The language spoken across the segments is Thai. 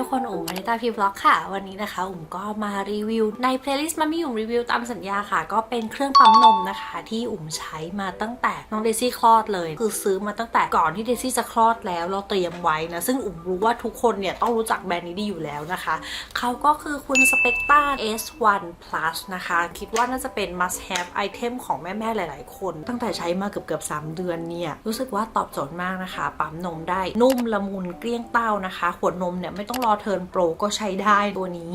ทุกคนอุ๋มอนิตาพีบล็อกค่ะ วันนี้นะคะ อุ๋มก็มารีวิว ในเพลย์ลิสต์มามีอุ๋มรีวิวตามสัญญาค่ะ ก็เป็นเครื่องปั๊มนมนะคะ ที่อุ๋มใช้มาตั้งแต่น้องเดซี่คลอดเลย คือซื้อมาตั้งแต่ก่อนที่เดซี่จะคลอดแล้ว เราเตรียมไว้นะ ซึ่งอุ๋มรู้ว่าทุกคนเนี่ยต้องรู้จักแบรนด์นี้ดีอยู่แล้วนะคะ เขาก็คือคุณ Spectra S1 Plus นะคะ คิดว่าน่าจะเป็น must have item ของแม่ๆหลาย ๆ คน ตั้งแต่ใช้มาเกือบเกือบๆ3เดือนเนี่ยรู้สึกว่าตอบโจทย์มากนะคะ ปั๊มนมได้นุ่มละมุนเกลี้ยงเต้านะคะขวดนมเนี่ยไม่ต้องรอเทิร์นโปรก็ใช้ได้ตัวนี้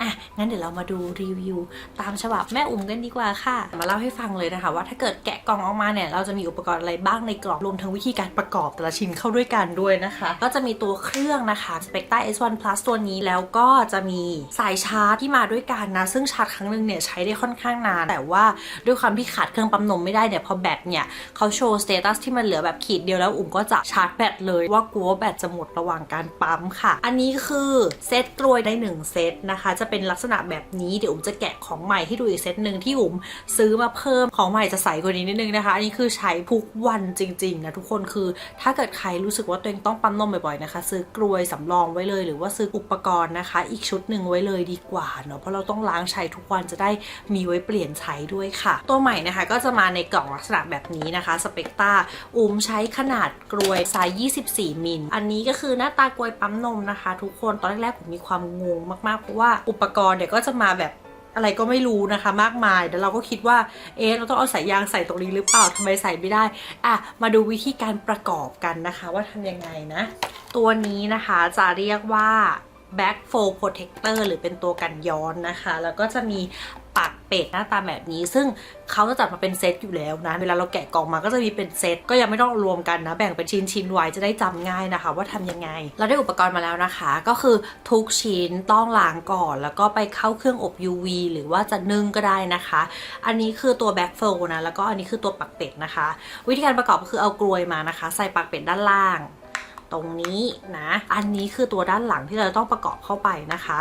อะงั้นเดี๋ยวเรามาดูรีวิว ตามฉบับแม่อุ๋มกันดีกว่าค่ะ มาเล่าให้ฟังเลยนะคะ ว่าถ้าเกิดแกะกล่องออกมาเนี่ยเราจะมีอุปกรณ์อะไรบ้างในกล่องรวมทั้งวิธีการประกอบแต่ละชิ้นเข้าด้วยกันด้วยนะคะ ก็จะมีตัวเครื่องนะคะ Spectra S1 Plus ตัวนี้แล้วก็จะมีสายชาร์จที่มาด้วยกันนะ ซึ่งชาร์จครั้งหนึ่งเนี่ยใช้ได้ค่อนข้างนาน แต่ว่าด้วยความที่ขาดเครื่องปั๊มนมไม่ได้เนี่ยพอแบตเนี่ยเขาโชว์สเตตัสที่มันเหลือแบบขีดเดียวแล้วอุ๋มก็จะชาร์จแบตเลยว่ากลัวแบตจะหมดระหว่างการปั๊มค่ะ อันนี้คือเซตกลวยได้หนึ่งเซตนะคะ จะเป็นลักษณะแบบนี้เดี๋ยวอุ๋มจะแกะของใหม่ให้ดูอีกเซตหนึ่งที่อุ๋มซื้อมาเพิ่มของใหม่จะใสกว่านี้นิดนึงนะคะอันนี้คือใช้ทุกวันจริงๆนะทุกคนคือ ถ้าเกิดใครรู้สึกว่าตัวเองต้องปั๊มนมบ่อยๆนะคะ ซื้อกลวยสำรองไว้เลย หรือว่าซื้ออุปกรณ์นะคะ อีกชุดหนึ่งไว้เลยดีกว่าเนาะเพราะเราต้องล้างใช้ทุกวันจะได้มีไว้เปลี่ยนใช้ด้วยค่ะ ตัวใหม่นะคะก็จะมาในกล่องลักษณะแบบนี้นะคะสเปกตาอุ๋มใช้ขนาดกลวยไซส์24มิลอันนี้ก็คือหน้าตากลวยปั๊มนมนะคะ ทุกคนตอนแรกๆผมมีความงงมากๆ เพราะว่าอุปกรณ์เนี่ยก็จะมาแบบอะไรก็ไม่รู้นะคะ มากมายแล้วเราก็คิดว่า เอ๊ะเราต้องเอาสายยางใส่ตรงนี้หรือเปล่าทำไมใส่ไม่ได้ อะ มาดูวิธีการประกอบกันนะคะ ว่าทำยังไงนะ ตัวนี้นะคะจะเรียกว่า back fold protector หรือเป็นตัวกันย้อนนะคะ แล้วก็จะมี เป็ดหน้าตาแบบนี้ ซึ่งเขาจะจัดมาเป็นเซตอยู่แล้วนะเวลาเราแกะกล่องมาก็จะมีเป็นเซตก็ยังไม่ต้องรวมกันนะ แบ่งเป็นชิ้นชิ้นๆไว้จะได้จำง่ายนะคะ ว่าทำยังไง เราได้อุปกรณ์มาแล้วนะคะ ก็คือทุกชิ้นต้องล้างก่อน แล้วก็ไปเข้าเครื่องอบ UV หรือว่าจะนึ่งก็ได้นะคะ อันนี้คือตัว back fold นะแล้วก็อันนี้คือตัวปักเป็ดนะคะ วิธีการประกอบก็คือเอากลวยมานะคะ ใส่ปักเป็ดด้านล่างตรงนี้นะ อันนี้คือตัวด้านหลังที่เราจะต้องประกอบเข้าไปนะคะ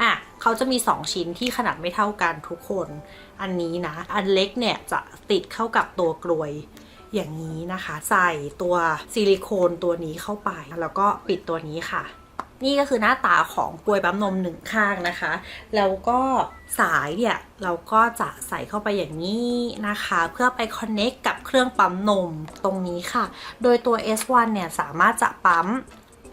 อะ เขาจะมี 2 ชิ้นที่ขนาดไม่เท่ากันทุกคน อันนี้นะ อันเล็กเนี่ยจะติดเข้ากับตัวกลวยอย่างนี้นะคะ ใส่ตัวซิลิโคนตัวนี้เข้าไป แล้วก็ปิดตัวนี้ค่ะ นี่ก็คือหน้าตาของกลวยปั๊มนมหนึ่งข้างนะคะ แล้วก็สายเนี่ยเราก็จะใส่เข้าไปอย่างนี้นะคะ เพื่อไปคอนเน็กกับเครื่องปั๊มนมตรงนี้ค่ะ โดยตัว S1 เนี่ยสามารถจะปั๊ม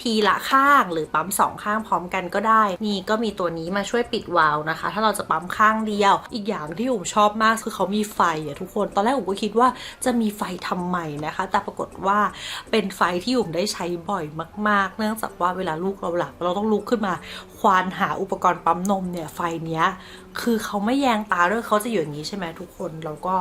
ทีละข้างหรือปั๊มสองข้างพร้อมกันก็ได้ นี่ก็มีตัวนี้มาช่วยปิดวาล์วนะคะ ถ้าเราจะปั๊มข้างเดียว อีกอย่างที่อุ๋มชอบมากคือเขามีไฟอะทุกคน ตอนแรกอุ๋มก็คิดว่าจะมีไฟทำไมนะคะ แต่ปรากฏว่าเป็นไฟที่อุ๋มได้ใช้บ่อยมาก ๆ เนื่องจากว่าเวลาลูกเราหลับเราต้องลุกขึ้นมาควานหาอุปกรณ์ปั๊มนมเนี่ยไฟเนี้ยคือเขาไม่แยงตาด้วยเขาจะอยู่อย่างนี้ใช่ไหมทุกคนเราก็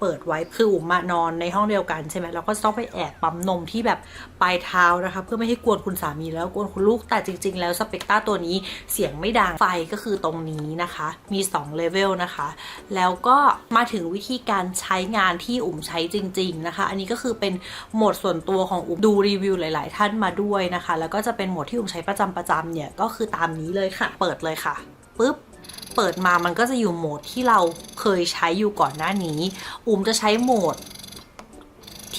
เปิดไว้คืออุ๋มมานอนในห้องเดียวกันใช่ไหมเราก็ต้องไปแอบปั๊มนมที่แบบปลายเท้านะคะ เพื่อไม่ให้กวนคุณสามีแล้วกวนคุณลูกแต่จริง ๆ แล้วสเปกต้าตัวนี้เสียงไม่ดังไฟก็คือตรงนี้นะคะ มี2เลเวลนะคะ แล้วก็มาถึงวิธีการใช้งานที่อุ๋มใช้จริง ๆ นะคะ อันนี้ก็คือเป็นโหมดส่วนตัวของอุ๋มดูรีวิวหลาย ๆ ท่านมาด้วยนะคะ แล้วก็จะเป็นโหมดที่อุ๋มใช้ประจำประจำเนี่ยก็คือตามนี้เลยค่ะ เปิดเลยค่ะปุ๊บเปิดมามันก็จะอยู่โหมดที่เราเคยใช้อยู่ก่อนหน้านี้ อุ๋มจะใช้โหมด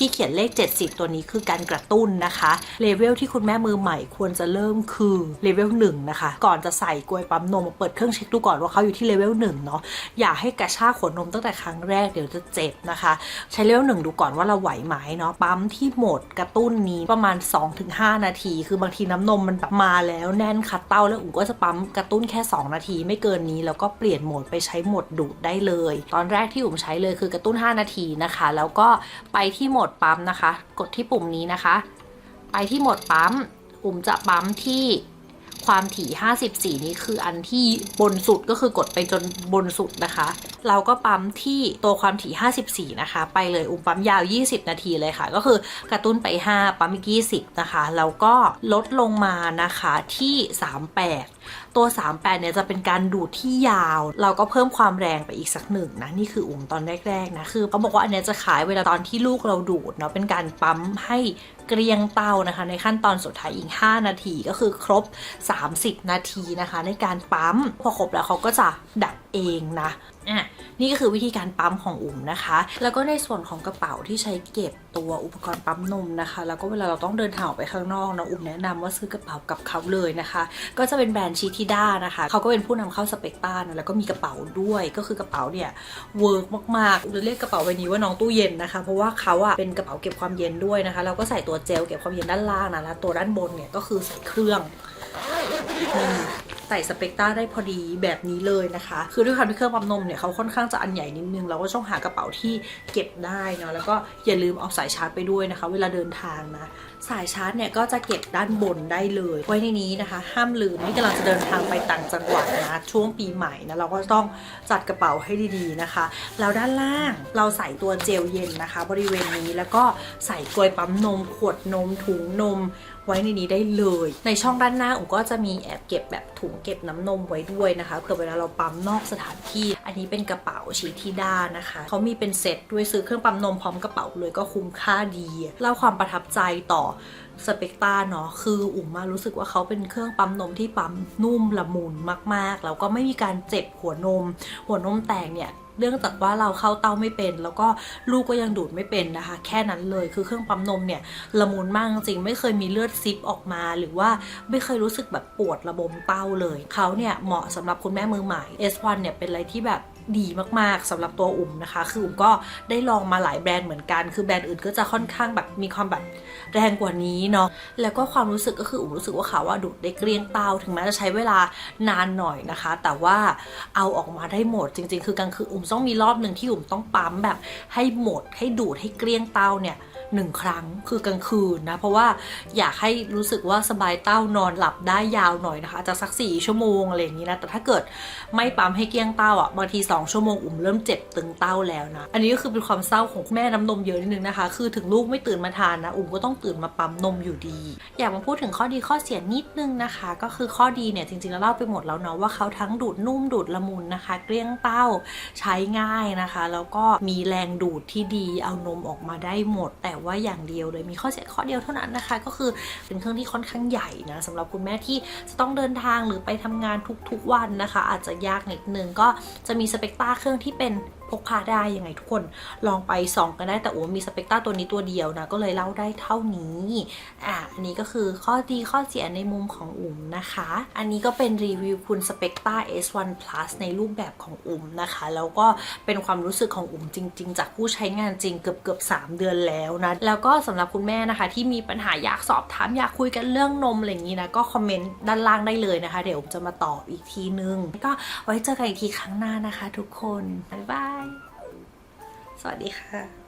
ที่เขียนเลข 70 ตัวนี้คือการกระตุ้นนะคะเลเวลที่คุณแม่มือใหม่ควรจะเริ่มคือเลเวล1นะคะ ก่อนจะใส่กลวยปั๊มนมเปิดเครื่องเช็คดูก่อนว่าเขาอยู่ที่เลเวล1เนาะอย่าให้กระชากขวดนมตั้งแต่ครั้งแรกเดี๋ยวจะเจ็บนะคะ ใช้เลเวล1ดูก่อนว่าเราไหวไหมเนาะปั๊มที่หมดกระตุ้นนี้ประมาณ 2-5 นาที คือบางทีน้ำนมมันแบบมาแล้วแน่นคัดเต้าแล้วอุ๋มก็จะปั๊มกระตุ้นแค่ 2 นาทีไม่เกินนี้แล้วก็เปลี่ยนโหมดไปใช้โหมดดูดได้เลย ตอนแรกที่อุ๋มใช้เลยคือกระตุ้น 5 นาทีนะคะ แล้วก็ไปที่โหมดปั๊มนะคะ กดที่ปุ่มนี้นะคะ ไปที่โหมดปั๊มอุ่มจะปั๊มที่ความถี่ 54 นี้คืออันที่บนสุดก็คือกดไปจนบนสุดนะคะ เราก็ปั๊มที่ตัวความถี่ 54 นะคะ ไปเลยอุ๋มปั๊มยาว 20 นาทีเลยค่ะ ก็คือกระตุ้นไป 5 ปั๊มอีก 20 นะคะ แล้วก็ลดลงมานะคะที่ 38 ตัว 38 เนี่ยจะเป็นการดูดที่ยาว เราก็เพิ่มความแรงไปอีกสักหนึ่งนะ นี่คืออุ๋มตอนแรกๆนะ คือเขาบอกว่าอันเนี้ยจะขายเวลาตอนที่ลูกเราดูดเนาะ เป็นการปั๊มให้เกรียงเตานะคะ ในขั้นตอนสุดท้ายอีก 5 นาทีก็คือครบ 30 นาทีนะคะ ในการปั๊มพอครบแล้วเขาก็จะดับ เองนะอะนี่ก็คือวิธีการปั๊มของอุ๋มนะคะ แล้วก็ในส่วนของกระเป๋าที่ใช้เก็บตัวอุปกรณ์ปั๊มนมนะคะ แล้วก็เวลาเราต้องเดินทางออกไปข้างนอกนะอุ๋มแนะนำว่าซื้อกระเป๋ากับเขาเลยนะคะ ก็จะเป็นแบรนด์ชิทิด้านะคะ เขาก็เป็นผู้นำเข้าสเปกตานะแล้วก็มีกระเป๋าด้วย ก็คือกระเป๋าเนี่ยเวิร์กมากๆอุ๋มเรียกกระเป๋าใบนี้ว่าน้องตู้เย็นนะคะ เพราะว่าเขาอะเป็นกระเป๋าเก็บความเย็นด้วยนะคะแล้วก็ใส่ตัวเจลเก็บความเย็นด้านล่างนะแล้วตัวด้านบนเนี่ยก็คือใส่เครื่อง ส่สเปกต้าได้พอดีแบบนี้เลยนะคะ คือด้วยความที่เครื่องปั๊มนมเนี่ยเขาค่อนข้างจะอันใหญ่นิดนึง เราก็ต้องหากระเป๋าที่เก็บได้เนาะแล้วก็อย่าลืมเอาสายชาร์จไปด้วยนะคะ เวลาเดินทางนะสายชาร์จเนี่ยก็จะเก็บด้านบนได้เลย ไว้ในนี้นะคะ ห้ามลืมนี่กำลังจะเดินทางไปต่างจังหวัดนะช่วงปีใหม่นะเราก็ต้องจัดกระเป๋าให้ดีๆนะคะแล้วด้านล่างเราใส่ตัวเจลเย็นนะคะ บริเวณนี้แล้วก็ใส่กลวยปั๊มนม ขวดนมถุงนมไว้ในนี้ได้เลย ในช่องด้านหน้าอุ๋มก็จะมีแอบเก็บแบบถุงเก็บน้ำนมไว้ด้วยนะคะเผื่อเวลาเราปั๊มนอกสถานที่ อันนี้เป็นกระเป๋าชีทีด้านะคะเขามีเป็นเซ็ตด้วยซื้อเครื่องปั๊มนมพร้อมกระเป๋าเลยก็คุ้มค่าดีเล่าความประทับใจต่อ สเปกตาเนาะคืออุ๋มมารู้สึกว่าเขาเป็นเครื่องปั๊มนมที่ปั๊มนุ่มละมุนมากๆ แล้วก็ไม่มีการเจ็บหัวนม หัวนมแตกเนี่ยเนื่องจากว่าเราเข้าเต้าไม่เป็น แล้วก็ลูกก็ยังดูดไม่เป็นนะคะ แค่นั้นเลยคือเครื่องปั๊มนมเนี่ยละมุนมากจริงไม่เคยมีเลือดซิปออกมา หรือว่าไม่เคยรู้สึกแบบปวดระบมเต้าเลยเขาเนี่ยเหมาะสำหรับคุณแม่มือใหม่ S1 เนี่ยเป็นอะไรที่แบบ ดีมากๆสำหรับตัวอุ่มนะคะ คืออุ่มก็ได้ลองมาหลายแบรนด์เหมือนกัน คือแบรนด์อื่นก็จะค่อนข้างแบบมีความแบบแรงกว่านี้เนาะ แล้วก็ความรู้สึกก็คืออุ่มรู้สึกว่าเขาว่าดูดได้เกลี้ยงเตาถึงแม้จะใช้เวลานานหน่อยนะคะ แต่ว่าเอาออกมาได้หมดจริง ๆ คือกลางคืนอุ่มต้องมีรอบหนึ่งที่อุ่มต้องปั๊มแบบให้หมดให้ดูดให้เกลี้ยงเตาเนี่ย หนึ่งครั้งคือกลางคืนนะ เพราะว่าอยากให้รู้สึกว่าสบายเต้านอนหลับได้ยาวหน่อยนะคะอาจจะสักสี่ชั่วโมงอะไรอย่างนี้นะ แต่ถ้าเกิดไม่ปั๊มให้เกลี้ยงเต้าอะบางที 2 ชั่วโมงอุ่มเริ่มเจ็บตึงเต้าแล้วนะ อันนี้ก็คือเป็นความเศร้าของแม่น้ำนมเยอะนิดนึงนะคะ คือถึงลูกไม่ตื่นมาทานนะ อุ่มก็ต้องตื่นมาปั๊มนมอยู่ดี อยากมาพูดถึงข้อดีข้อเสียนิดนึงนะคะ ก็คือข้อดีเนี่ยจริงๆแล้วเล่าไปหมดแล้วเนาะว่าเขาทั้งดูดนุ่มดูดละมุนนะคะ เกลี้ยงเต้าใช้ง่ายนะคะ แล้วก็มีแรงดูดที่ดีเอานมออกมาได้หมดแต่ว่าอย่างเดียวเลยมีข้อเสียข้อเดียวเท่านั้นนะคะ ก็คือเป็นเครื่องที่ค่อนข้างใหญ่นะสำหรับคุณแม่ที่จะต้องเดินทางหรือไปทำงานทุกๆวันนะคะ อาจจะยากนิดนึงก็จะมีสเปกตาเครื่องที่เป็น กพาได้ยังไงทุกคนลองไปส่องกันได้แต่โอ้มีสเปกตาตัวนี้ตัวเดียวนะก็เลยเล่าได้เท่านี้อะอันนี้ก็คือข้อดีข้อเสียในมุมของอุ๋มนะคะ อันนี้ก็เป็นรีวิวคุณสเปกตา S1 Plus ในรูปแบบของอุ๋มนะคะ แล้วก็เป็นความรู้สึกของอุ๋มจริง ๆ จากผู้ใช้งานจริงเกือบเกือบ3เดือนแล้วนะแล้วก็สำหรับคุณแม่นะคะที่มีปัญหาอยากสอบถามอยากคุยกันเรื่องนมอะไรอย่างนี้นะก็คอมเมนต์ด้านล่างได้เลยนะคะ เดี๋ยวอุ๋มจะมาตอบอีกทีนึง ก็ไว้เจอกันอีกทีครั้งหน้านะคะ ทุกคน บ๊ายบายสวัสดีค่ะ